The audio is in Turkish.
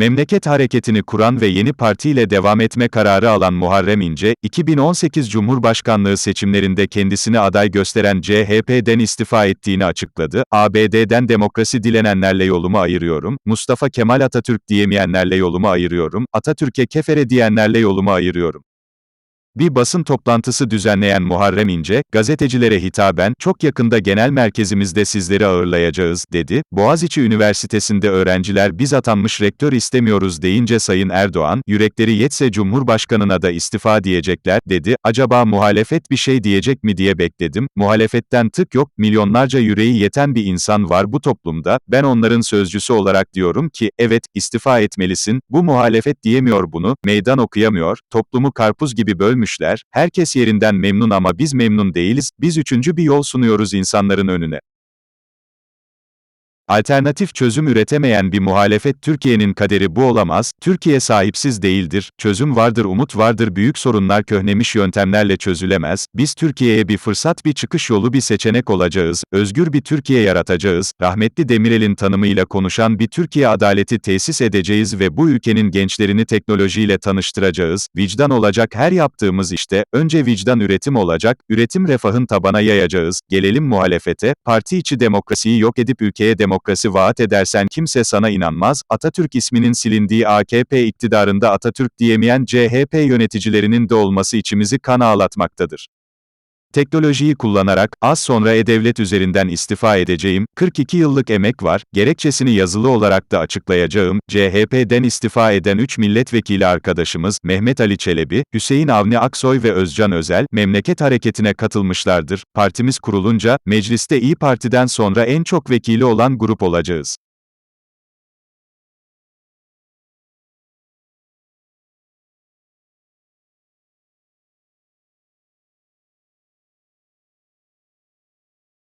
Memleket hareketini kuran ve yeni partiyle devam etme kararı alan Muharrem İnce, 2018 Cumhurbaşkanlığı seçimlerinde kendisini aday gösteren CHP'den istifa ettiğini açıkladı. ABD'den demokrasi dilenenlerle yolumu ayırıyorum, Mustafa Kemal Atatürk diyemeyenlerle yolumu ayırıyorum, Atatürk'e kefere diyenlerle yolumu ayırıyorum. Bir basın toplantısı düzenleyen Muharrem İnce, gazetecilere hitaben, çok yakında genel merkezimizde sizleri ağırlayacağız, dedi. Boğaziçi Üniversitesi'nde öğrenciler biz atanmış rektör istemiyoruz deyince Sayın Erdoğan, yürekleri yetse Cumhurbaşkanına da istifa diyecekler, dedi. Acaba muhalefet bir şey diyecek mi diye bekledim. Muhalefetten tık yok, milyonlarca yüreği yeten bir insan var bu toplumda. Ben onların sözcüsü olarak diyorum ki, evet, istifa etmelisin. Bu muhalefet diyemiyor bunu, meydan okuyamıyor, toplumu karpuz gibi bölmüşler, herkes yerinden memnun ama biz memnun değiliz, biz üçüncü bir yol sunuyoruz insanların önüne. Alternatif çözüm üretemeyen bir muhalefet Türkiye'nin kaderi bu olamaz, Türkiye sahipsiz değildir, çözüm vardır umut vardır büyük sorunlar köhnemiş yöntemlerle çözülemez, biz Türkiye'ye bir fırsat bir çıkış yolu bir seçenek olacağız, özgür bir Türkiye yaratacağız, rahmetli Demirel'in tanımıyla konuşan bir Türkiye adaleti tesis edeceğiz ve bu ülkenin gençlerini teknolojiyle tanıştıracağız, vicdan olacak her yaptığımız işte, önce vicdan üretim olacak, üretim refahın tabana yayacağız, gelelim muhalefete, parti içi demokrasiyi yok edip ülkeye demokrasi vaat edersen kimse sana inanmaz, Atatürk isminin silindiği AKP iktidarında Atatürk diyemeyen CHP yöneticilerinin de olması içimizi kan ağlatmaktadır. Teknolojiyi kullanarak, az sonra E-Devlet üzerinden istifa edeceğim, 42 yıllık emek var, gerekçesini yazılı olarak da açıklayacağım, CHP'den istifa eden 3 milletvekili arkadaşımız, Mehmet Ali Çelebi, Hüseyin Avni Aksoy ve Özcan Özel, memleket hareketine katılmışlardır. Partimiz kurulunca, mecliste İyi Parti'den sonra en çok vekili olan grup olacağız.